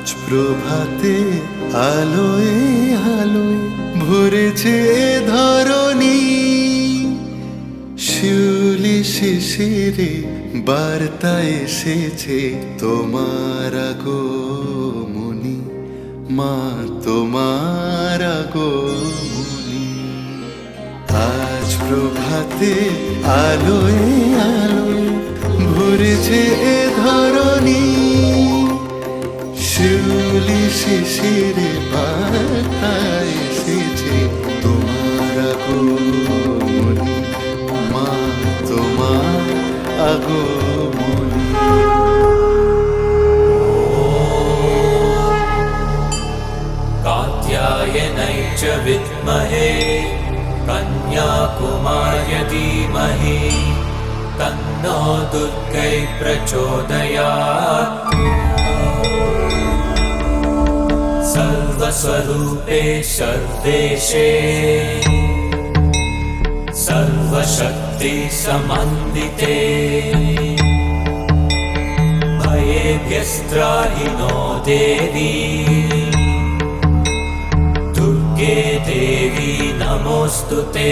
আজ প্রভাতে আলোয় আলোয় ভরেছে ধরণী। শিউলি শিশিরে বার্তা এসেছে তোমার আগমনী। মা, তোমার আগমনী। আজ প্রভাতে আলোয় আলোয় ভরেছে এ ধরণী। শিউলি শিশিরে পাতায় এসেছে তোমার আগমনী মা তোমার আগমনী कात्यायनै च विद्महे कन्याकुमार्य धीमहि तन्नो दुर्गै प्रचोदयात् सर्वस्वरूपे सर्वेशे। सर्वशक्तिसमन्विते भयेभ्यस्त्राहि नो देवी। दुर्गे देवी नमोऽस्तु ते